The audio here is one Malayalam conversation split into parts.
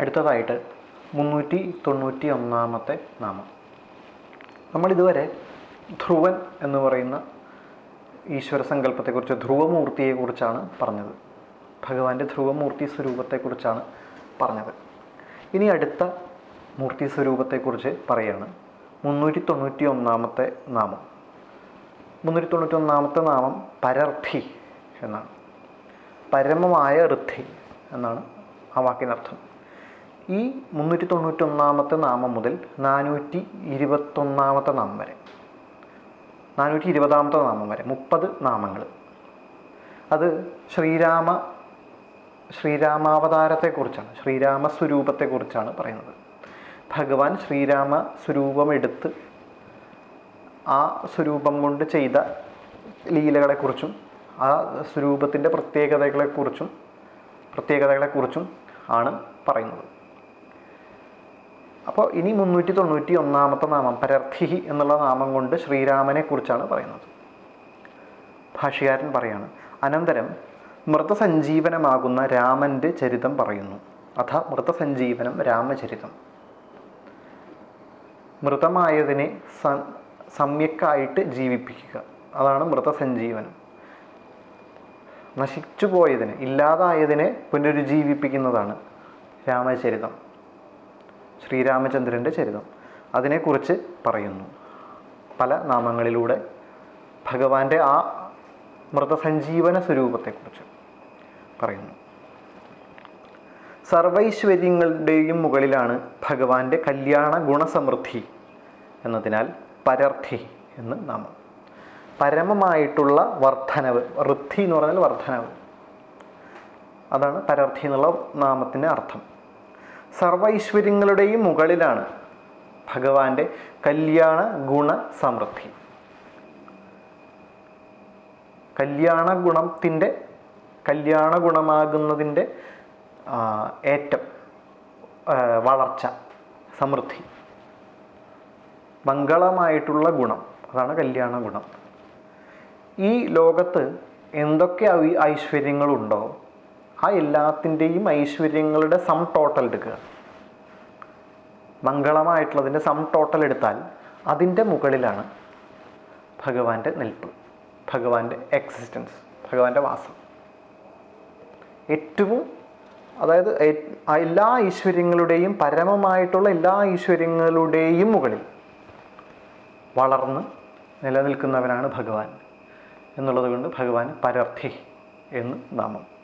അടുത്തതായിട്ട് മുന്നൂറ്റി തൊണ്ണൂറ്റി ഒന്നാമത്തെ നാമം. നമ്മളിതുവരെ ധ്രുവൻ എന്ന് പറയുന്ന ഈശ്വര സങ്കല്പത്തെക്കുറിച്ച് ധ്രുവമൂർത്തിയെക്കുറിച്ചാണ് പറഞ്ഞത്. ഭഗവാന്റെ ധ്രുവമൂർത്തി സ്വരൂപത്തെക്കുറിച്ചാണ് പറഞ്ഞത്. ഇനി അടുത്ത മൂർത്തി സ്വരൂപത്തെക്കുറിച്ച് പറയാണ്. മുന്നൂറ്റി തൊണ്ണൂറ്റി ഒന്നാമത്തെ നാമം. മുന്നൂറ്റി തൊണ്ണൂറ്റി ഒന്നാമത്തെ നാമം പരർത്ഥി എന്നാണ്. പരമമായ ഋദ്ധി എന്നാണ് ആ വാക്കിനർത്ഥം. ഈ മുന്നൂറ്റി തൊണ്ണൂറ്റി ഒന്നാമത്തെ നാമം മുതൽ നാനൂറ്റി ഇരുപത്തൊന്നാമത്തെ നാമം വരെ. നാനൂറ്റി ഇരുപതാമത്തെ നാമം വരെ. മുപ്പത് നാമങ്ങൾ. അത് ശ്രീരാമ ശ്രീരാമാവതാരത്തെക്കുറിച്ചാണ്. ശ്രീരാമ സ്വരൂപത്തെക്കുറിച്ചാണ് പറയുന്നത്. ഭഗവാൻ ശ്രീരാമ സ്വരൂപമെടുത്ത് ആ സ്വരൂപം കൊണ്ട് ചെയ്ത ലീലകളെക്കുറിച്ചും ആ സ്വരൂപത്തിന്റെ പ്രത്യേകതകളെക്കുറിച്ചും പ്രത്യേകതകളെക്കുറിച്ചും ആണ് പറയുന്നത്. അപ്പോൾ ഇനി മുന്നൂറ്റി തൊണ്ണൂറ്റി ഒന്നാമത്തെ നാമം പരർത്ഥി എന്നുള്ള നാമം കൊണ്ട് ശ്രീരാമനെ കുറിച്ചാണ് പറയുന്നത്. ഭാഷകാരൻ പറയാണ് അനന്തരം മൃതസഞ്ജീവനമാകുന്ന രാമന്റെ ചരിതം പറയുന്നു. അഥ മൃതസഞ്ജീവനം രാമചരിതം. മൃതമായതിനെ സ സമ്യക്കായിട്ട് ജീവിപ്പിക്കുക. അതാണ് മൃതസഞ്ജീവനം. നശിച്ചു പോയതിനെ ഇല്ലാതായതിനെ പുനരുജ്ജീവിപ്പിക്കുന്നതാണ് രാമചരിതം. ശ്രീരാമചന്ദ്രന്റെ ചരിതം. അതിനെക്കുറിച്ച് പറയുന്നു. പല നാമങ്ങളിലൂടെ ഭഗവാന്റെ ആ മൃതസഞ്ജീവന സ്വരൂപത്തെക്കുറിച്ച് പറയുന്നു. സർവൈശ്വര്യങ്ങളുടെയും മുകളിലാണ് ഭഗവാന്റെ കല്യാണ ഗുണസമൃദ്ധി എന്നതിനാൽ പരർത്ഥി എന്ന് നാമം. പരമമായിട്ടുള്ള വർധനവ് വൃദ്ധി എന്ന് പറഞ്ഞാൽ വർധനവ് അതാണ് പരർത്ഥി എന്നുള്ള നാമത്തിന്റെ അർത്ഥം. സർവൈശ്വര്യങ്ങളുടെയും മുകളിലാണ് ഭഗവാന്റെ കല്യാണ ഗുണ സമൃദ്ധി. കല്യാണ ഗുണത്തിന്റെ കല്യാണ ഗുണമാകുന്നതിന്റെ ഏറ്റം വളർച്ച സമൃദ്ധി. മംഗളമായിട്ടുള്ള ഗുണം അതാണ് കല്യാണ ഗുണം. ഈ ലോകത്ത് എന്തൊക്കെ ഐശ്വര്യങ്ങളുണ്ടോ? ആ എല്ലാത്തിന്റെയും ഐശ്വര്യങ്ങളുടെ സം ടോട്ടൽ എടുക്കുക. മംഗളമായിട്ടുള്ളതിന്റെ സം ടോട്ടൽ എടുത്താൽ അതിന്റെ മുകളിലാണ് ഭഗവാന്റെ നിൽപ്പ് ഭഗവാന്റെ എക്സിസ്റ്റൻസ് ഭഗവാന്റെ വാസം. ഏറ്റവും അതായത് എല്ലാ ഐശ്വര്യങ്ങളുടെയും പരമമായിട്ടുള്ള എല്ലാ ഐശ്വര്യങ്ങളുടെയും മുകളിൽ വളർന്ന് നിലനിൽക്കുന്നവനാണ് ഭഗവാൻ. എന്നുള്ളത് കൊണ്ട് ഭഗവാൻ പരർത്ഥി എന്ന് നാമം.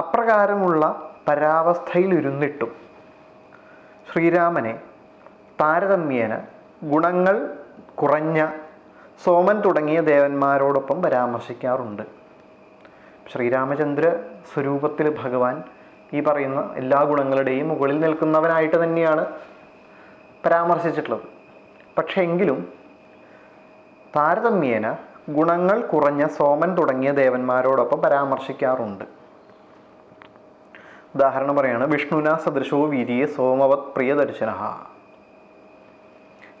അപ്രകാരമുള്ള പരാവസ്ഥയിലിരുന്നിട്ടും ശ്രീരാമനെ താരതമ്യേന ഗുണങ്ങൾ കുറഞ്ഞ സോമൻ തുടങ്ങിയ ദേവന്മാരോടൊപ്പം പരാമർശിക്കാറുണ്ട്. ശ്രീരാമചന്ദ്ര സ്വരൂപത്തിൽ ഭഗവാൻ ഈ പറയുന്ന എല്ലാ ഗുണങ്ങളുടെയും മുകളിൽ നിൽക്കുന്നവനായിട്ട് തന്നെയാണ് പരാമർശിച്ചിട്ടുള്ളത്. പക്ഷേ എങ്കിലും താരതമ്യേന ഗുണങ്ങൾ കുറഞ്ഞ സോമൻ തുടങ്ങിയ ദേവന്മാരോടൊപ്പം പരാമർശിക്കാറുണ്ട്. ഉദാഹരണം പറയാണ് വിഷ്ണുന സദൃശോ വീര്യെ സോമവത് പ്രിയദർശന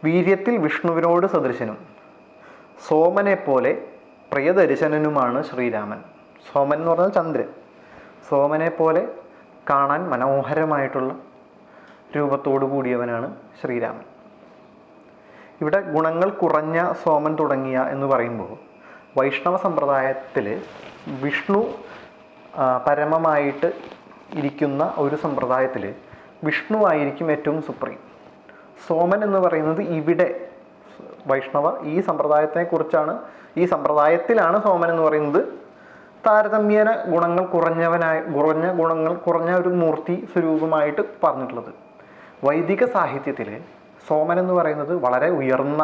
വീര്യത്തിൽ വിഷ്ണുവിനോട് സദൃശനും സോമനെ പോലെ പ്രിയദർശനനുമാണ് ശ്രീരാമൻ. സോമൻ എന്ന് പറഞ്ഞാൽ ചന്ദ്രൻ. സോമനെ പോലെ കാണാൻ മനോഹരമായിട്ടുള്ള രൂപത്തോടു കൂടിയവനാണ് ശ്രീരാമൻ. ഇവിടെ ഗുണങ്ങൾ കുറഞ്ഞ സോമൻ തുടങ്ങിയ എന്ന് പറയുമ്പോൾ വൈഷ്ണവ സമ്പ്രദായത്തിൽ വിഷ്ണു പരമമായിട്ട് ഇരിക്കുന്ന ഒരു സമ്പ്രദായത്തിൽ വിഷ്ണു ആയിരിക്കും ഏറ്റവും സുപ്രീം. സോമൻ എന്ന് പറയുന്നത് ഇവിടെ വൈഷ്ണവ ഈ സമ്പ്രദായത്തെക്കുറിച്ചാണ് ഈ സമ്പ്രദായത്തിലാണ് സോമൻ എന്ന് പറയുന്നത്. താരതമ്യേന ഗുണങ്ങൾ കുറഞ്ഞവനായ കുറഞ്ഞ ഗുണങ്ങൾ കുറഞ്ഞ ഒരു മൂർത്തി സ്വരൂപമായിട്ട് പറഞ്ഞിട്ടുള്ളത്. വൈദിക സാഹിത്യത്തിൽ സോമൻ എന്ന് പറയുന്നത് വളരെ ഉയർന്ന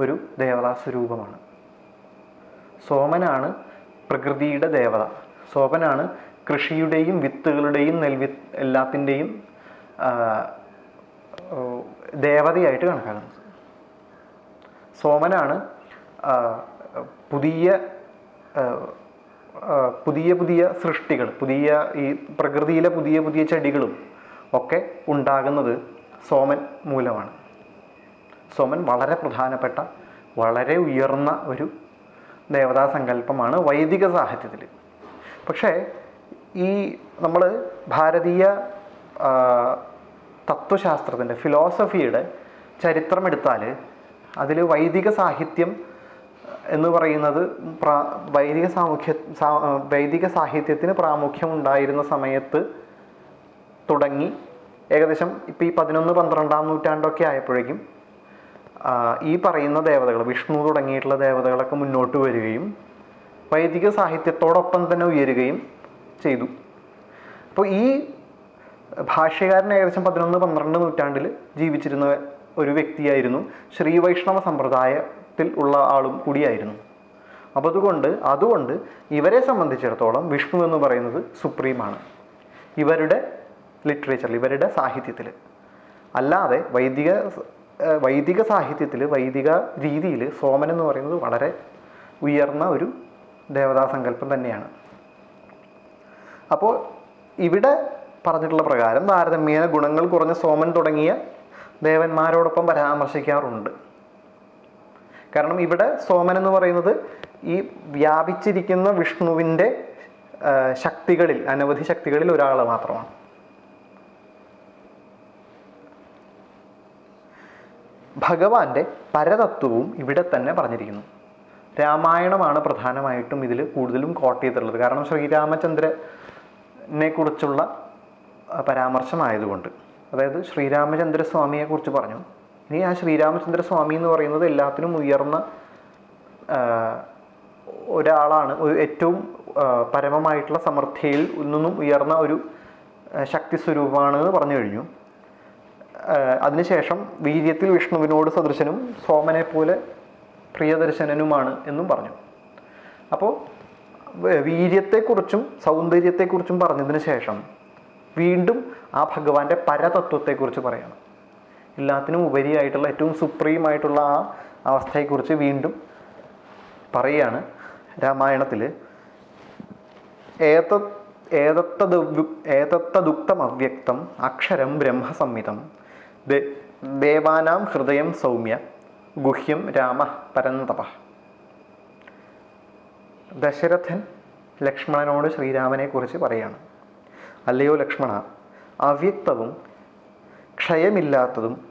ഒരു ദേവതാ സ്വരൂപമാണ്. സോമനാണ് പ്രകൃതിയുടെ ദേവത. സോമനാണ് കൃഷിയുടെയും വിത്തുകളുടെയും നെൽവി എല്ലാത്തിന്റെയും ദേവതയായിട്ട് കണക്കാക്കുന്നത് സോമനാണ് പുതിയ പുതിയ പുതിയ സൃഷ്ടികൾ പുതിയ ഈ പ്രകൃതിയിലെ പുതിയ പുതിയ ചെടികളും ഒക്കെ ഉണ്ടാകുന്നത് സോമൻ മൂലമാണ്. സോമൻ വളരെ പ്രധാനപ്പെട്ട വളരെ ഉയർന്ന ഒരു ദേവതാ സങ്കല്പമാണ് വൈദിക സാഹിത്യത്തിൽ പക്ഷേ ഈ നമ്മൾ ഭാരതീയ തത്വശാസ്ത്രത്തിന്റെ ഫിലോസഫിയുടെ ചരിത്രം എടുത്താൽ അതിൽ വൈദിക സാഹിത്യം എന്ന് പറയുന്നത് പ്രാ വൈദിക സാമുഖ്യ വൈദിക സാഹിത്യത്തിന് പ്രാമുഖ്യം ഉണ്ടായിരുന്ന സമയത്ത് തുടങ്ങി. ഏകദേശം ഇപ്പോൾ ഈ പതിനൊന്ന് പന്ത്രണ്ടാം നൂറ്റാണ്ടൊക്കെ ആയപ്പോഴേക്കും ഈ പറയുന്ന ദേവതകൾ വിഷ്ണു തുടങ്ങിയിട്ടുള്ള ദേവതകളൊക്കെ മുന്നോട്ട് വരികയും വൈദിക സാഹിത്യത്തോടൊപ്പം തന്നെ ഉയരുകയും ചെയ്തു. അപ്പോൾ ഈ ഭാഷ്യകാരൻ ഏകദേശം പതിനൊന്ന് പന്ത്രണ്ട് നൂറ്റാണ്ടിൽ ജീവിച്ചിരുന്ന ഒരു വ്യക്തിയായിരുന്നു. ശ്രീ വൈഷ്ണവ സമ്പ്രദായത്തിൽ ഉള്ള ആളും കൂടിയായിരുന്നു. അപ്പോൾ അതുകൊണ്ട് അതുകൊണ്ട് ഇവരെ സംബന്ധിച്ചിടത്തോളം വിഷ്ണു എന്ന് പറയുന്നത് സുപ്രീമാണ്. ഇവരുടെ ലിറ്ററേച്ചറിൽ ഇവരുടെ സാഹിത്യത്തിൽ. അല്ലാതെ വൈദിക വൈദിക സാഹിത്യത്തിൽ വൈദിക രീതിയിൽ സോമൻ എന്ന് പറയുന്നത് വളരെ ഉയർന്ന ഒരു ദേവതാസങ്കല്പം തന്നെയാണ്. അപ്പോൾ ഇവിടെ പറഞ്ഞിട്ടുള്ള പ്രകാരം താരതമ്യേന ഗുണങ്ങൾ കുറഞ്ഞ സോമൻ തുടങ്ങിയ ദേവന്മാരോടൊപ്പം പരാമർശിക്കാറുണ്ട്. കാരണം ഇവിടെ സോമൻ എന്ന് പറയുന്നത് ഈ വ്യാപിച്ചിരിക്കുന്ന വിഷ്ണുവിന്റെ ശക്തികളിൽ അനവധി ശക്തികളിൽ ഒരാൾ മാത്രമാണ്. ഭഗവാന്റെ പരതത്വവും ഇവിടെ തന്നെ പറഞ്ഞിരിക്കുന്നു. രാമായണമാണ് പ്രധാനമായിട്ടും ഇതിൽ കൂടുതലും കോട്ട് ചെയ്തിട്ടുള്ളത്. കാരണം ശ്രീരാമചന്ദ്രനെ കുറിച്ചുള്ള പരാമർശമായതുകൊണ്ട്. അതായത് ശ്രീരാമചന്ദ്ര സ്വാമിയെ കുറിച്ച് പറഞ്ഞു. ഇനി ആ ശ്രീരാമചന്ദ്ര സ്വാമി എന്ന് പറയുന്നത് എല്ലാത്തിനും ഉയർന്ന ഒരാളാണ്. ഏറ്റവും പരമമായിട്ടുള്ള സമൃദ്ധിയിൽ നിന്നും ഉയർന്ന ഒരു ശക്തി സ്വരൂപമാണ് എന്ന് പറഞ്ഞു കഴിഞ്ഞു. അതിനുശേഷം വീര്യത്തിൽ വിഷ്ണുവിനോട് സദൃശനും സോമനെ പോലെ പ്രിയദർശനനുമാണ് എന്നും പറഞ്ഞു. അപ്പോൾ വീര്യത്തെക്കുറിച്ചും സൗന്ദര്യത്തെക്കുറിച്ചും പറഞ്ഞതിന് ശേഷം വീണ്ടും ആ ഭഗവാന്റെ പരതത്വത്തെക്കുറിച്ച് പറയണം. എല്ലാത്തിനും ഉപരിയായിട്ടുള്ള ഏറ്റവും സുപ്രീം ആയിട്ടുള്ള ആ അവസ്ഥയെക്കുറിച്ച് വീണ്ടും പറയുകയാണ് രാമായണത്തിൽ ഏതത്ത ഏതത്തദു- ഏതത്തദുക്തം അവ്യക്തം അക്ഷരം ബ്രഹ്മസംഹിതം. ദേവാനാം ഹൃദയം സൗമ്യ ഗുഹ്യം രാമ പരന്തപ. ദശരഥൻ ലക്ഷ്മണനോട് ശ്രീരാമനെക്കുറിച്ച് പറയാണ്. അല്ലയോ ലക്ഷ്മണ അവ്യക്തവും ക്ഷയമില്ലാത്തതും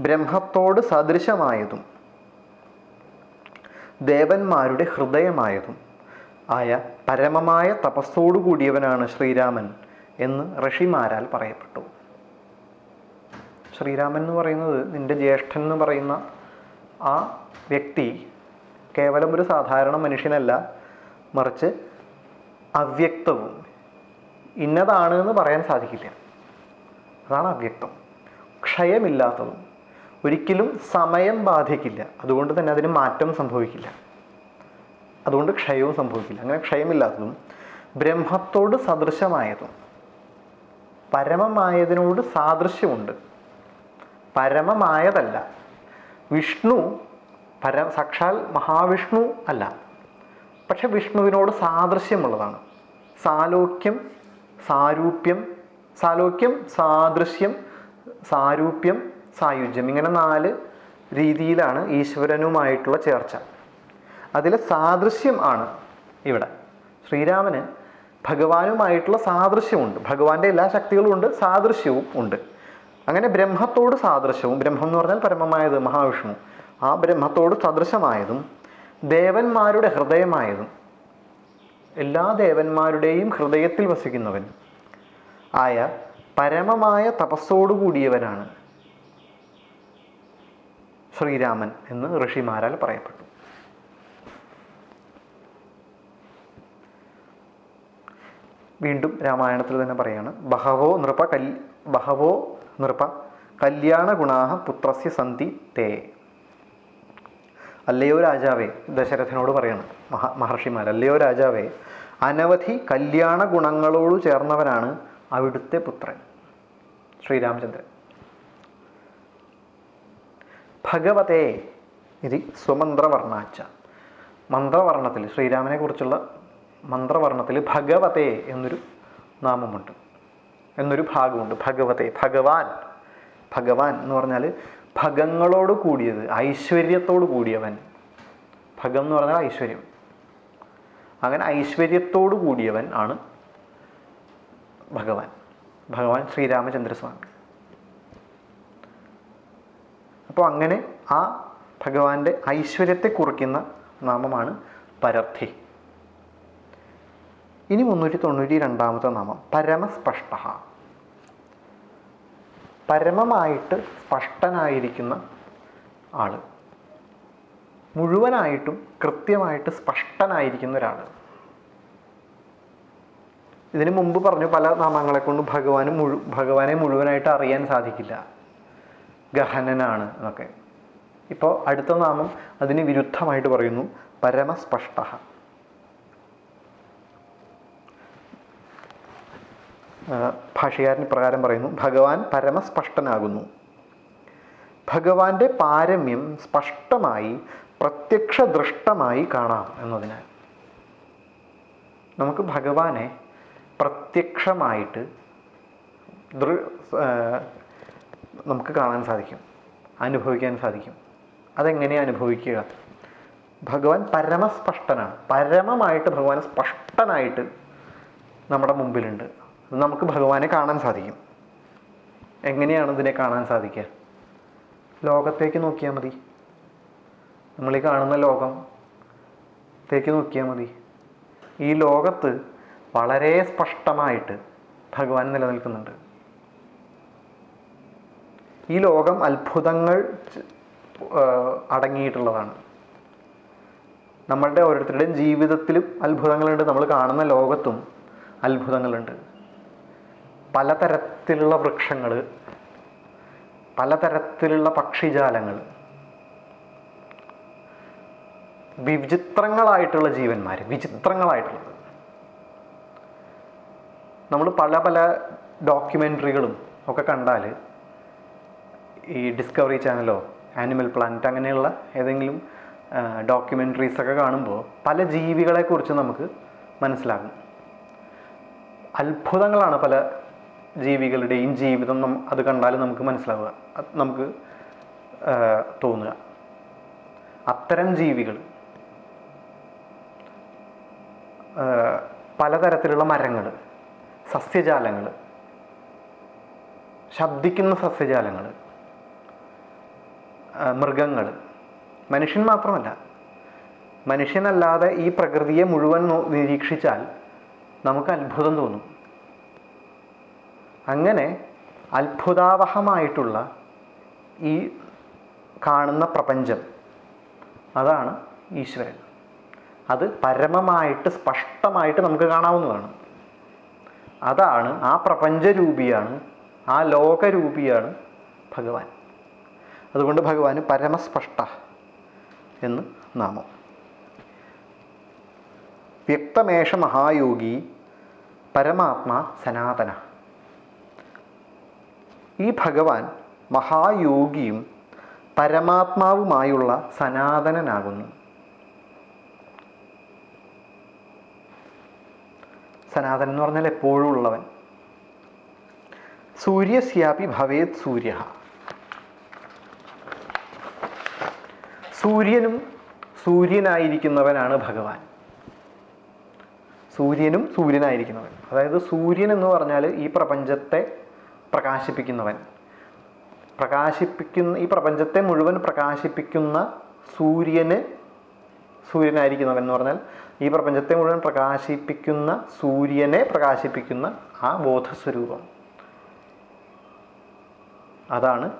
ബ്രഹ്മത്തോട് സദൃശമായതും ദേവന്മാരുടെ ഹൃദയമായതും ആയ പരമമായ തപസ്സോടു കൂടിയവനാണ് ശ്രീരാമൻ എന്ന് ഋഷിമാരാൽ പറയപ്പെട്ടു. ശ്രീരാമൻ എന്ന് പറയുന്നത് നിന്റെ ജ്യേഷ്ഠൻ എന്ന് പറയുന്ന ആ വ്യക്തി കേവലം ഒരു സാധാരണ മനുഷ്യനല്ല മറിച്ച് അവ്യക്തവും. ഇന്നതാണ് എന്ന് പറയാൻ സാധിക്കില്ല. അതാണ് അവ്യക്തം. ക്ഷയമില്ലാത്തതും ഒരിക്കലും സമയം ബാധിക്കില്ല. അതുകൊണ്ട് തന്നെ അതിന് മാറ്റം സംഭവിക്കില്ല. അതുകൊണ്ട് ക്ഷയവും സംഭവിക്കില്ല. അങ്ങനെ ക്ഷയമില്ലാത്തതും ബ്രഹ്മത്തോട് സദൃശമായതും പരമമായതിനോട് സാദൃശ്യമുണ്ട്. പരമമായതല്ല. വിഷ്ണു പര സാക്ഷാൽ മഹാവിഷ്ണു അല്ല. പക്ഷെ വിഷ്ണുവിനോട് സാദൃശ്യമുള്ളതാണ്. സാലോക്യം സാരൂപ്യം സാലോക്യം സാദൃശ്യം സാരൂപ്യം സായുജ്യം ഇങ്ങനെ നാല് രീതിയിലാണ് ഈശ്വരനുമായിട്ടുള്ള ചേർച്ച. അതിലെ സാദൃശ്യം ആണ് ഇവിടെ. ശ്രീരാമന് ഭഗവാനുമായിട്ടുള്ള സാദൃശ്യമുണ്ട്. ഭഗവാന്റെ എല്ലാ ശക്തികളും ഉണ്ട് സാദൃശ്യവും ഉണ്ട്. അങ്ങനെ ബ്രഹ്മത്തോട് സാദൃശ്യവും. ബ്രഹ്മം എന്ന് പറഞ്ഞാൽ പരമമായത് മഹാവിഷ്ണു. ആ ബ്രഹ്മത്തോട് സദൃശമായതും ദേവന്മാരുടെ ഹൃദയമായതും. എല്ലാ ദേവന്മാരുടെയും ഹൃദയത്തിൽ വസിക്കുന്നവൻ ആയ പരമമായ തപസ്സോടുകൂടിയവനാണ് ശ്രീരാമൻ എന്ന് ഋഷിമാരാൽ പറയപ്പെട്ടു. വീണ്ടും രാമായണത്തിൽ തന്നെ പറയാണ് ബഹവോ നൃപ കൽ ബഹവോ നൃപ കല്യാണ ഗുണാഹ പുത്രസ്യ സന്ധി തേ അല്ലയോ രാജാവേ ദശരഥനോട് പറയണം മഹ മഹർഷിമാർ അല്ലയോ രാജാവേ അനവധി കല്യാണ ഗുണങ്ങളോട് ചേർന്നവനാണ് അവിടുത്തെ പുത്രൻ. ശ്രീരാമചന്ദ്രൻ. ഭഗവതേ ഇത് സ്വമന്ത്രവർണാച്ച മന്ത്രവർണത്തിൽ ശ്രീരാമനെ കുറിച്ചുള്ള മന്ത്രവർണത്തിൽ ഭഗവതേ എന്നൊരു നാമമുണ്ട്. എന്നൊരു ഭാഗമുണ്ട്. ഭഗവതേ ഭഗവാൻ. ഭഗവാൻ എന്ന് പറഞ്ഞാൽ ഭഗങ്ങളോട് കൂടിയത് ഐശ്വര്യത്തോട് കൂടിയവൻ. ഭഗം എന്ന് പറഞ്ഞാൽ ഐശ്വര്യം. അങ്ങനെ ഐശ്വര്യത്തോട് കൂടിയവൻ ആണ് ഭഗവാൻ. ഭഗവാൻ ശ്രീരാമചന്ദ്രസ്വാമി. അപ്പോൾ അങ്ങനെ ആ ഭഗവാന്റെ ഐശ്വര്യത്തെ കുറിക്കുന്ന നാമമാണ് പരർത്ഥി ഇനി മുന്നൂറ്റി തൊണ്ണൂറ്റി രണ്ടാമത്തെ നാമം പരമസ്പഷ്ട. പരമമായിട്ട് സ്പഷ്ടനായിരിക്കുന്ന ആൾ മുഴുവനായിട്ടും കൃത്യമായിട്ട് സ്പഷ്ടനായിരിക്കുന്ന ഒരാൾ ഇതിനു മുമ്പ് പറഞ്ഞു പല നാമങ്ങളെ കൊണ്ട് ഭഗവാന് മുഴു ഭഗവാനെ മുഴുവനായിട്ട് അറിയാൻ സാധിക്കില്ല. ഗഹനനാണ് എന്നൊക്കെ. ഇപ്പോൾ അടുത്ത നാമം അതിന് വിരുദ്ധമായിട്ട് പറയുന്നു പരമസ്പഷ്ട. ഭാഷകാരൻ പ്രകാരം പറയുന്നു ഭഗവാൻ പരമസ്പഷ്ടനാകുന്നു. ഭഗവാന്റെ പാരമ്യം സ്പഷ്ടമായി പ്രത്യക്ഷ ദൃഷ്ടമായി കാണാം എന്നതിനാൽ നമുക്ക് ഭഗവാനെ പ്രത്യക്ഷമായിട്ട് ദൃ നമുക്ക് കാണാൻ സാധിക്കും അനുഭവിക്കാൻ സാധിക്കും. അതെങ്ങനെ അനുഭവിക്കുക? ഭഗവാൻ പരമസ്പഷ്ടനാണ്. പരമമായിട്ട് ഭഗവാൻ സ്പഷ്ടനായിട്ട് നമ്മുടെ മുമ്പിലുണ്ട്. നമുക്ക് ഭഗവാനെ കാണാൻ സാധിക്കും. എങ്ങനെയാണ് ഇതിനെ കാണാൻ സാധിക്കുക? ലോകത്തേക്ക് നോക്കിയാൽ മതി. നമ്മൾ ഈ കാണുന്ന ലോകം ത്തേക്ക് നോക്കിയാൽ മതി. ഈ ലോകത്ത് വളരെ സ്പഷ്ടമായിട്ട് ഭഗവാൻ നിലനിൽക്കുന്നുണ്ട്. ഈ ലോകം അത്ഭുതങ്ങൾ അടങ്ങിയിട്ടുള്ളതാണ്. നമ്മളുടെ ഓരോരുത്തരുടെയും ജീവിതത്തിലും അത്ഭുതങ്ങളുണ്ട്. നമ്മൾ കാണുന്ന ലോകത്തും അത്ഭുതങ്ങളുണ്ട്. പലതരത്തിലുള്ള വൃക്ഷങ്ങൾ പലതരത്തിലുള്ള പക്ഷിജാലങ്ങൾ വിചിത്രങ്ങളായിട്ടുള്ള ജീവന്മാർ വിചിത്രങ്ങളായിട്ടുള്ളത്. നമ്മൾ പല പല ഡോക്യുമെന്ററികളും ഒക്കെ കണ്ടാൽ ഈ ഡിസ്കവറി ചാനലോ ആനിമൽ പ്ലാനറ്റ് അങ്ങനെയുള്ള ഏതെങ്കിലും ഡോക്യുമെന്ററീസ് ഒക്കെ കാണുമ്പോൾ പല ജീവികളെക്കുറിച്ച് നമുക്ക് മനസ്സിലാകും. അത്ഭുതങ്ങളാണ് പല ജീവികളുടെയും ജീവിതം നം- അത് കണ്ടാൽ നമുക്ക് മനസ്സിലാവുക. നമുക്ക് തോന്നുക. അത്തരം ജീവികൾ പലതരത്തിലുള്ള മരങ്ങൾ സസ്യജാലങ്ങൾ ശബ്ദിക്കുന്ന സസ്യജാലങ്ങൾ മൃഗങ്ങൾ മനുഷ്യൻ മാത്രമല്ല. മനുഷ്യനല്ലാതെ ഈ പ്രകൃതിയെ മുഴുവൻ നിരീക്ഷിച്ചാൽ നമുക്ക് അത്ഭുതം തോന്നും. അങ്ങനെ അത്ഭുതാവഹമായിട്ടുള്ള ഈ കാണുന്ന പ്രപഞ്ചം അതാണ് ഈശ്വരൻ. അത് പരമമായിട്ട് സ്പഷ്ടമായിട്ട് നമുക്ക് കാണാവുന്നതാണ്. അതാണ് ആ പ്രപഞ്ചരൂപിയാണ് ആ ലോകരൂപിയാണ് ഭഗവാൻ. അതുകൊണ്ട് ഭഗവാന് പരമസ്പഷ്ട എന്ന് നാമം. വ്യക്തമേഷ മഹായോഗി പരമാത്മാ സനാതന. ഈ ഭഗവാൻ മഹായോഗിയും പരമാത്മാവുമായുള്ള സനാതനനാകുന്നു. സനാതനൻ എന്ന് പറഞ്ഞാൽ എപ്പോഴും ഉള്ളവൻ. സൂര്യസ്യാപി ഭവേത് സൂര്യ സൂര്യനും സൂര്യനായിരിക്കുന്നവനാണ് ഭഗവാൻ. സൂര്യനും സൂര്യനായിരിക്കുന്നവൻ. അതായത് സൂര്യൻ എന്ന് പറഞ്ഞാൽ ഈ പ്രപഞ്ചത്തെ പ്രകാശിപ്പിക്കുന്നവൻ. പ്രകാശിപ്പിക്കുന്ന ഈ പ്രപഞ്ചത്തെ മുഴുവൻ പ്രകാശിപ്പിക്കുന്ന സൂര്യന് സൂര്യനായിരിക്കുന്നവൻ എന്ന് പറഞ്ഞാൽ ഈ പ്രപഞ്ചത്തെ മുഴുവൻ പ്രകാശിപ്പിക്കുന്ന സൂര്യനെ പ്രകാശിപ്പിക്കുന്ന ആ ബോധസ്വരൂപം. അതാണ്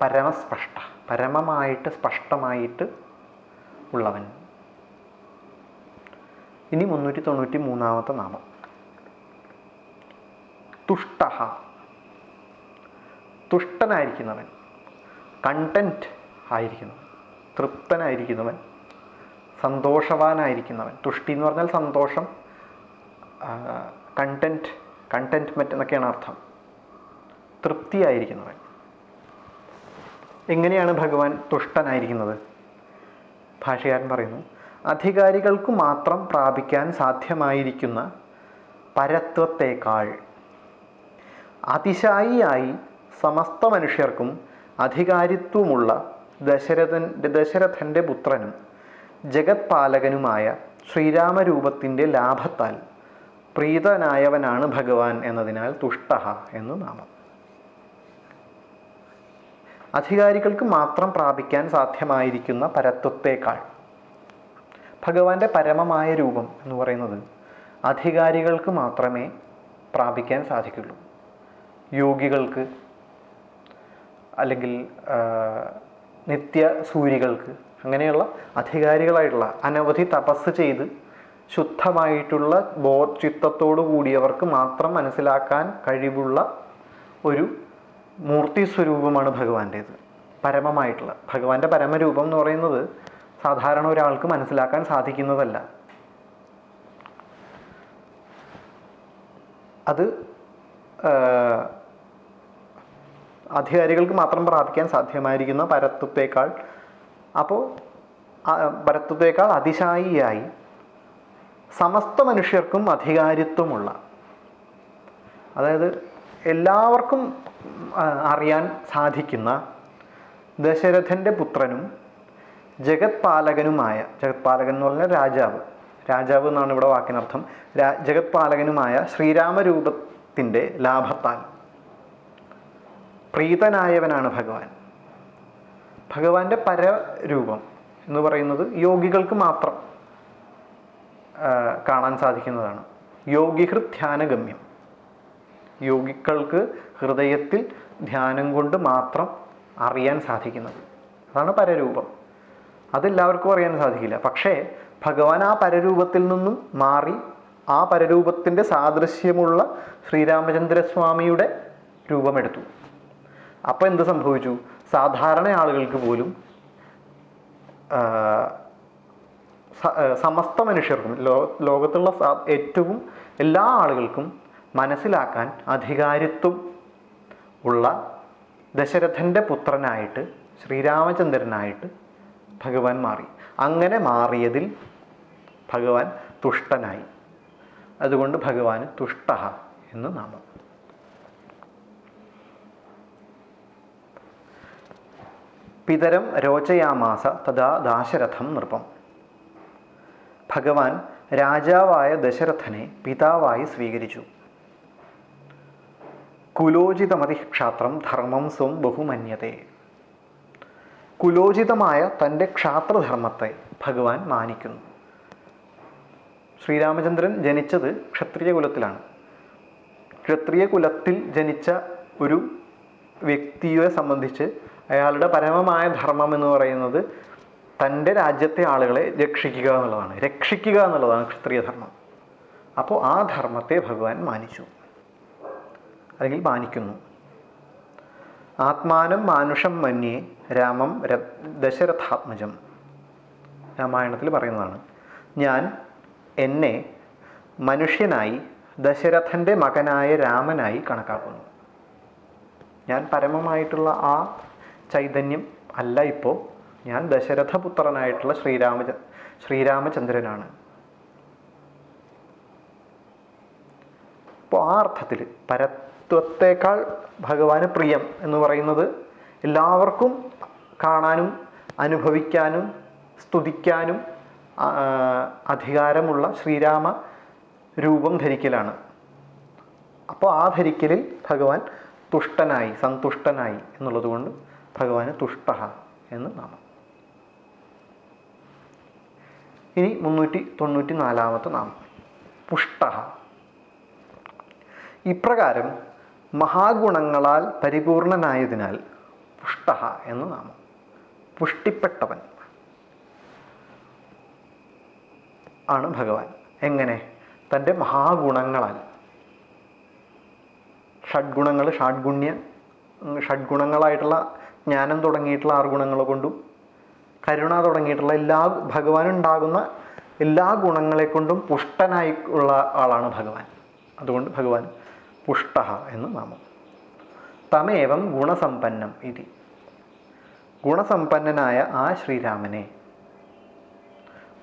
പരമസ്പഷ്ട പരമമായിട്ട് സ്പഷ്ടമായിട്ട് ഉള്ളവൻ. ഇനി മുന്നൂറ്റി തൊണ്ണൂറ്റി മൂന്നാമത്തെ നാമം. തുഷ്ട തുഷ്ടനായിരിക്കുന്നവൻ. കണ്ടന്റ് ആയിരിക്കുന്നവൻ തൃപ്തനായിരിക്കുന്നവൻ. സന്തോഷവാനായിരിക്കുന്നവൻ. തുഷ്ടി എന്ന് പറഞ്ഞാൽ സന്തോഷം കണ്ടന്റ് കണ്ടന്റ്മെന്റ് എന്നൊക്കെയാണ് അർത്ഥം. തൃപ്തിയായിരിക്കുന്നവൻ. എങ്ങനെയാണ് ഭഗവാൻ തുഷ്ടനായിരിക്കുന്നത്? ഭാഷകാരൻ പറയുന്നു അധികാരികൾക്ക് മാത്രം പ്രാപിക്കാൻ സാധ്യമായിരിക്കുന്ന പരത്വത്തേക്കാൾ അതിശായിയായി സമസ്ത മനുഷ്യർക്കും അധികാരിത്വമുള്ള ദശരഥൻ ദശരഥന്റെ പുത്രനും ജഗത്പാലകനുമായ ശ്രീരാമരൂപത്തിന്റെ ലാഭത്താൽ പ്രീതനായവനാണ് ഭഗവാൻ എന്നതിനാൽ തുഷ്ട എന്ന് നാമം. അധികാരികൾക്ക് മാത്രം പ്രാപിക്കാൻ സാധ്യമായിരിക്കുന്ന പരത്വത്തേക്കാൾ ഭഗവാന്റെ പരമമായ രൂപം എന്ന് പറയുന്നത് അധികാരികൾക്ക് മാത്രമേ പ്രാപിക്കാൻ സാധിക്കുള്ളൂ. യോഗികൾക്ക് അല്ലെങ്കിൽ നിത്യ സൂര്യകൾക്ക് അങ്ങനെയുള്ള അധികാരികളായിട്ടുള്ള അനവധി തപസ് ചെയ്ത് ശുദ്ധമായിട്ടുള്ള ബോ ചിത്തത്തോടു കൂടിയവർക്ക് മാത്രം മനസ്സിലാക്കാൻ കഴിവുള്ള ഒരു മൂർത്തി സ്വരൂപമാണ് ഭഗവാന്റേത്. പരമമായിട്ടുള്ള. ഭഗവാന്റെ പരമരൂപം എന്ന് പറയുന്നത് സാധാരണ ഒരാൾക്ക് മനസ്സിലാക്കാൻ സാധിക്കുന്നതല്ല. അത് അധികാരികൾക്ക് മാത്രം പ്രാപിക്കാൻ സാധ്യമായിരിക്കുന്ന പരത്വത്തേക്കാൾ അപ്പോൾ പരത്വത്തേക്കാൾ അതിശായിയായി സമസ്ത മനുഷ്യർക്കും അധികാരിത്വമുള്ള അതായത് എല്ലാവർക്കും അറിയാൻ സാധിക്കുന്ന ദശരഥന്റെ പുത്രനും ജഗത്പാലകനുമായ ജഗത്പാലകൻ ജഗത് എന്ന് പറഞ്ഞാൽ രാജാവ്. രാജാവ് എന്നാണ് ഇവിടെ വാക്കിനർത്ഥം. രാ ജഗത്പാലകനുമായ ശ്രീരാമരൂപത്തിന്റെ ലാഭത്താൽ. പ്രീതനായവനാണ് ഭഗവാൻ. ഭഗവാന്റെ പരരൂപം എന്ന് പറയുന്നത് യോഗികൾക്ക് മാത്രം കാണാൻ സാധിക്കുന്നതാണ്. യോഗിഹൃത് ധ്യാനഗമ്യം യോഗികൾക്ക് ഹൃദയത്തിൽ ധ്യാനം കൊണ്ട് മാത്രം അറിയാൻ സാധിക്കുന്നത്. അതാണ് പരരൂപം. അതെല്ലാവർക്കും അറിയാൻ സാധിക്കില്ല. പക്ഷേ ഭഗവാൻ ആ പരരൂപത്തിൽ നിന്നും മാറി ആ പരരൂപത്തിന്റെ സാദൃശ്യമുള്ള ശ്രീരാമചന്ദ്രസ്വാമിയുടെ രൂപമെടുത്തു. അപ്പോൾ എന്ത് സംഭവിച്ചു? സാധാരണ ആളുകൾക്ക് പോലും സമസ്ത മനുഷ്യർക്കും ലോ ലോകത്തുള്ള ഏറ്റവും എല്ലാ ആളുകൾക്കും മനസ്സിലാക്കാൻ അധികാരിത്വം ഉള്ള ദശരഥന്റെ പുത്രനായിട്ട് ശ്രീരാമചന്ദ്രനായിട്ട് ഭഗവാൻ മാറി. അങ്ങനെ മാറിയതിൽ ഭഗവാൻ തുഷ്ടനായി. അതുകൊണ്ട് ഭഗവാന് തുഷ്ട എന്ന് നാമം. പിതരം രോചയാമാസ തഥാ ദാശരഥം നൃപം. ഭഗവാൻ രാജാവായ ദശരഥനെ പിതാവായി സ്വീകരിച്ചു. കുലോചിതമതി ക്ഷാത്രം ധർമ്മം സ്വം ബഹുമന്യത കുലോചിതമായ തന്റെ ക്ഷാത്രധർമ്മത്തെ ഭഗവാൻ മാനിക്കുന്നു. ശ്രീരാമചന്ദ്രൻ ജനിച്ചത് ക്ഷത്രിയ കുലത്തിലാണ് ക്ഷത്രിയ കുലത്തിൽ ജനിച്ച ഒരു വ്യക്തിയെ സംബന്ധിച്ച് അയാളുടെ പരമമായ ധർമ്മം എന്ന് പറയുന്നത് തന്റെ രാജ്യത്തെ ആളുകളെ രക്ഷിക്കുക എന്നുള്ളതാണ്. രക്ഷിക്കുക എന്നുള്ളതാണ് ക്ഷത്രിയ ധർമ്മം. അപ്പോൾ ആ ധർമ്മത്തെ ഭഗവാൻ മാനിച്ചു. അല്ലെങ്കിൽ മാനിക്കുന്നു. ആത്മാനം മാനുഷം മന്യേ രാമം ദശരഥാത്മജം. രാമായണത്തിൽ പറയുന്നതാണ്. ഞാൻ എന്നെ മനുഷ്യനായി ദശരഥന്റെ മകനായ രാമനായി കണക്കാക്കുന്നു. ഞാൻ പരമമായിട്ടുള്ള ആ ചൈതന്യം അല്ല ഇപ്പോൾ ഞാൻ ദശരഥപുത്രനായിട്ടുള്ള ശ്രീരാമ ശ്രീരാമചന്ദ്രനാണ്. അപ്പോൾ ആ അർത്ഥത്തിൽ പരത്വത്തേക്കാൾ ഭഗവാന് പ്രിയം എന്ന് പറയുന്നത് എല്ലാവർക്കും കാണാനും അനുഭവിക്കാനും സ്തുതിക്കാനും അധികാരമുള്ള ശ്രീരാമ രൂപം ധരിക്കലാണ്. അപ്പോൾ ആ ധരിക്കലിൽ ഭഗവാൻ തുഷ്ടനായി സന്തുഷ്ടനായി എന്നുള്ളത് കൊണ്ട് ഭഗവാന് തുഷ്ട എന്ന് നാമം. ഇനി മുന്നൂറ്റി തൊണ്ണൂറ്റി നാലാമത്തെ നാമം. പുഷ്ട. ഇപ്രകാരം മഹാഗുണങ്ങളാൽ പരിപൂർണനായതിനാൽ പുഷ്ട എന്ന് നാമം. പുഷ്ടിപ്പെട്ടവൻ ആണ് ഭഗവാൻ. എങ്ങനെ? തന്റെ മഹാഗുണങ്ങളാൽ. ഷഡ്ഗുണങ്ങൾ ഷാഡ്ഗുണ്യ ഷഡ്ഗുണങ്ങളായിട്ടുള്ള ജ്ഞാനം തുടങ്ങിയിട്ടുള്ള ആറ് ഗുണങ്ങൾ കൊണ്ടും കരുണ തുടങ്ങിയിട്ടുള്ള എല്ലാ ഭഗവാൻ ഉണ്ടാകുന്ന എല്ലാ ഗുണങ്ങളെ കൊണ്ടും പുഷ്ടനായി ഉള്ള ആളാണ് ഭഗവാൻ. അതുകൊണ്ട് ഭഗവാൻ പുഷ്ട എന്ന് നാമം. തമേവം ഗുണസമ്പന്നം ഇതി. ഗുണസമ്പന്നനായ ആ ശ്രീരാമനെ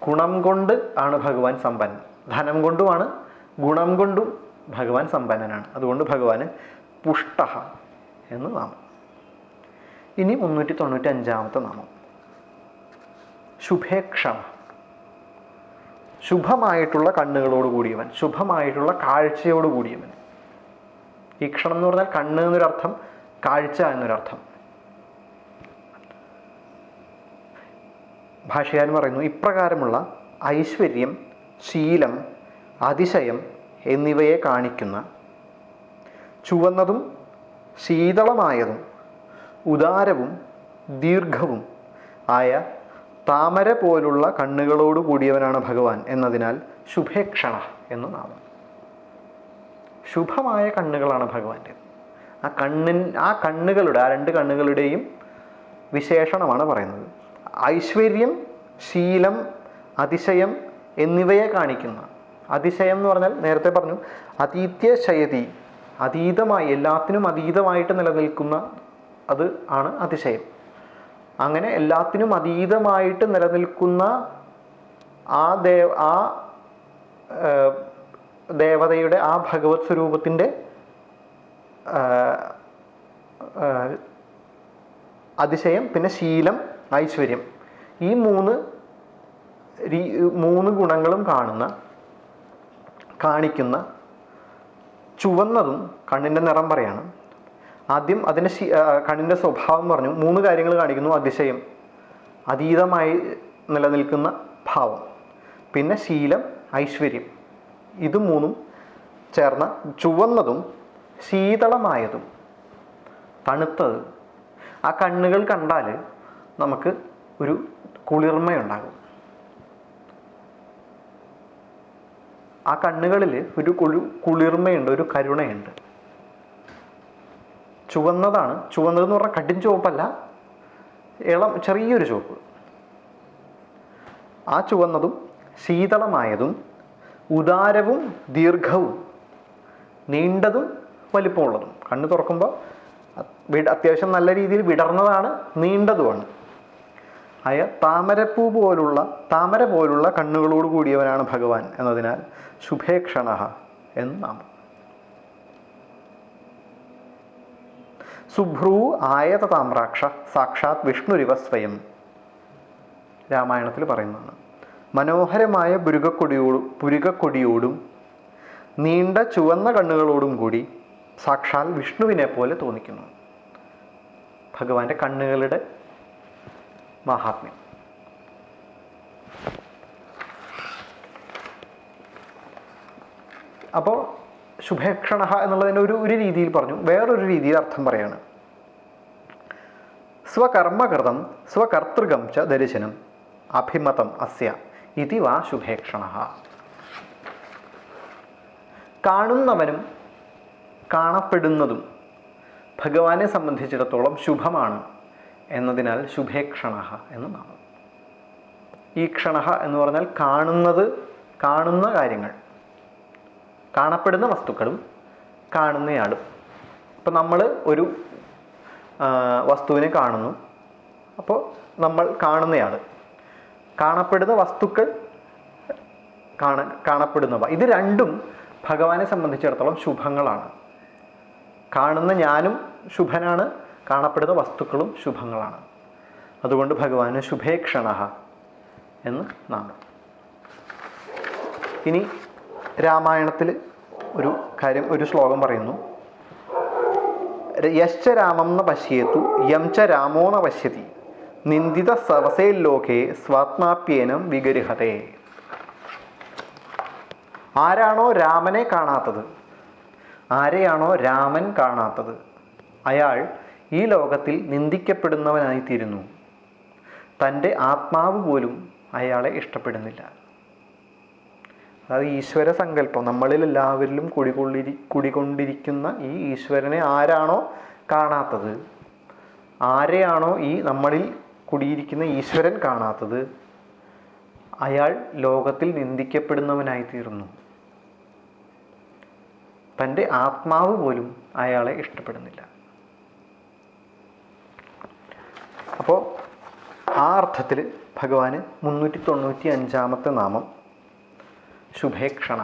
ഗുണം കൊണ്ട് ആണ് ഭഗവാൻ സമ്പന്നൻ. ധനം കൊണ്ടുമാണ് ഗുണം കൊണ്ടും ഭഗവാൻ സമ്പന്നനാണ്. അതുകൊണ്ട് ഭഗവാന് പുഷ്ട എന്ന് നാമം. ഇനി മുന്നൂറ്റി തൊണ്ണൂറ്റി അഞ്ചാമത്തെ നാമം ശുഭേക്ഷമ ശുഭമായിട്ടുള്ള കണ്ണുകളോട് കൂടിയവൻ ശുഭമായിട്ടുള്ള കാഴ്ചയോട് കൂടിയവൻ. ഈക്ഷണം എന്ന് പറഞ്ഞാൽ കണ്ണ് എന്നൊരർത്ഥം കാഴ്ച എന്നൊരർത്ഥം. ഭാഷകാരൻ പറയുന്നു ഇപ്രകാരമുള്ള ഐശ്വര്യം ശീലം അതിശയം എന്നിവയെ കാണിക്കുന്ന ചുവന്നതും ശീതളമായതും ഉദാരവും ദീർഘവും ആയ താമര പോലുള്ള കണ്ണുകളോട് കൂടിയവനാണ് ഭഗവാൻ എന്നതിനാൽ ശുഭേക്ഷണ എന്ന് നാമം. ശുഭമായ കണ്ണുകളാണ് ഭഗവാന്റെ. ആ കണ്ണിൻ ആ കണ്ണുകളുടെ ആ രണ്ട് കണ്ണുകളുടെയും വിശേഷണമാണ് പറയുന്നത്. ഐശ്വര്യം ശീലം അതിശയം എന്നിവയെ കാണിക്കുന്ന അതിശയം എന്ന് പറഞ്ഞാൽ നേരത്തെ പറഞ്ഞു അതീത്യ ശയതി അതീതമായി എല്ലാത്തിനും അതീതമായിട്ട് നിലനിൽക്കുന്ന അത് ആണ് അതിശയം. അങ്ങനെ എല്ലാത്തിനും അതീതമായിട്ട് നിലനിൽക്കുന്ന ആ ദേവ ആ ദേവതയുടെ ആ ഭഗവത് സ്വരൂപത്തിന്റെ അതിശയം പിന്നെ ശീലം ഐശ്വര്യം. ഈ മൂന്ന് രീ- മൂന്ന് ഗുണങ്ങളും കാണുന്ന കാണിക്കുന്ന ചുവന്നതും കണ്ണിന്റെ നിറം പറയാണ്. ആദ്യം അതിന്റെ കണ്ണിന്റെ സ്വഭാവം പറഞ്ഞു. മൂന്ന് കാര്യങ്ങൾ കാണിക്കുന്നു അതിശയം. അതീതമായി നിലനിൽക്കുന്ന ഭാവം. പിന്നെ ശീലം ഐശ്വര്യം. ഇത് മൂന്നും ചേർന്ന ചുവന്നതും ശീതളമായതും തണുത്തത്. ആ കണ്ണുകൾ കണ്ടാൽ നമുക്ക് ഒരു കുളിർമയുണ്ടാകും. ആ കണ്ണുകളിൽ ഒരു കുളി കുളിർമയുണ്ട് ഒരു കരുണയുണ്ട്. ചുവന്നതാണ്. ചുവന്നത് എന്ന് പറഞ്ഞാൽ കടും ചുവപ്പല്ല. ഇളം ചെറിയൊരു ചുവപ്പ്. ആ ചുവന്നതും ശീതളമായതും ഉദാരവും ദീർഘവും നീണ്ടതും വലിപ്പമുള്ളതും. കണ്ണ് തുറക്കുമ്പോൾ അത്യാവശ്യം നല്ല രീതിയിൽ വിടർന്നതാണ് നീണ്ടതുമാണ്. അയ താമരപ്പൂ പോലുള്ള താമര പോലുള്ള കണ്ണുകളോട് കൂടിയവനാണ് ഭഗവാൻ എന്നതിനാൽ ശുഭേക്ഷണ എന്ന് നാമം. സുഭ്രൂ ആയത താമ്രാക്ഷ സാക്ഷാത് വിഷ്ണുരിവ സ്വയം. രാമായണത്തിൽ പറയുന്നതാണ്. മനോഹരമായ പുരുകക്കൊടിയോടും പുരുകക്കൊടിയോടും നീണ്ട ചുവന്ന കണ്ണുകളോടും കൂടി സാക്ഷാൽ വിഷ്ണുവിനെ പോലെ തോന്നിക്കുന്നു. ഭഗവാന്റെ കണ്ണുകളുടെ മഹാത്മ്യം. അപ്പോൾ ശുഭേക്ഷണ എന്നുള്ളതിന്റെ ഒരു ഒരു രീതിയിൽ പറഞ്ഞു. വേറൊരു രീതിയിൽ അർത്ഥം പറയാണ്. സ്വകർമ്മകൃതം സ്വകർത്തൃകം ച ദർശനം അഭിമതം അസ്യ ഇതി വാ ശുഭേക്ഷണ കാണുന്നവനും കാണപ്പെടുന്നതും ഭഗവാനെ സംബന്ധിച്ചിടത്തോളം ശുഭമാണ് എന്നതിനാൽ ശുഭേക്ഷണ എന്ന് നാമം. ഈ ക്ഷണ എന്ന് പറഞ്ഞാൽ കാണുന്നത് കാണുന്ന കാര്യങ്ങൾ. കാണപ്പെടുന്ന വസ്തുക്കളും കാണുന്നയാളും. ഇപ്പം നമ്മൾ ഒരു വസ്തുവിനെ കാണുന്നു. അപ്പോൾ നമ്മൾ കാണുന്നയാൾ കാണപ്പെടുന്ന വസ്തുക്കൾ കാണ കാണപ്പെടുന്നവ. ഇത് രണ്ടും ഭഗവാനെ സംബന്ധിച്ചിടത്തോളം ശുഭങ്ങളാണ്. കാണുന്ന ഞാനും ശുഭനാണ് കാണപ്പെടുന്ന വസ്തുക്കളും ശുഭങ്ങളാണ്. അതുകൊണ്ട് ഭഗവാന് ശുഭേക്ഷണ എന്ന് നാം ഇനി രാമായണത്തിൽ ഒരു കാര്യം ഒരു ശ്ലോകം പറയുന്നു. യശ്ച രാമം പശ്യേത്തു യം ച രാമോ ന പശ്യതി നിന്ദിത സവസേ ലോകേ സ്വാത്മാപ്യേനം വിഗരിഹതേ ആരാണോ രാമനെ കാണാത്തത്? ആരെയാണോ രാമൻ കാണാത്തത്? അയാൾ ഈ ലോകത്തിൽ നിന്ദിക്കപ്പെടുന്നവനായിത്തീരുന്നു. തന്റെ ആത്മാവ് പോലും അയാളെ ഇഷ്ടപ്പെടുന്നില്ല. അതായത് ഈശ്വര സങ്കല്പം. നമ്മളിൽ എല്ലാവരിലും കുടികൊള്ളിരി കുടികൊണ്ടിരിക്കുന്ന ഈ ഈശ്വരനെ ആരാണോ കാണാത്തത്? ആരെയാണോ ഈ നമ്മളിൽ കുടിയിരിക്കുന്ന ഈശ്വരൻ കാണാത്തത്? അയാൾ ലോകത്തിൽ നിന്ദിക്കപ്പെടുന്നവനായി തീർന്നു തന്റെ ആത്മാവ് പോലും അയാളെ ഇഷ്ടപ്പെടുന്നില്ല. അപ്പോൾ ആ അർത്ഥത്തിൽ ഭഗവാന് മുന്നൂറ്റി തൊണ്ണൂറ്റി അഞ്ചാമത്തെ നാമം ശുഭേക്ഷണ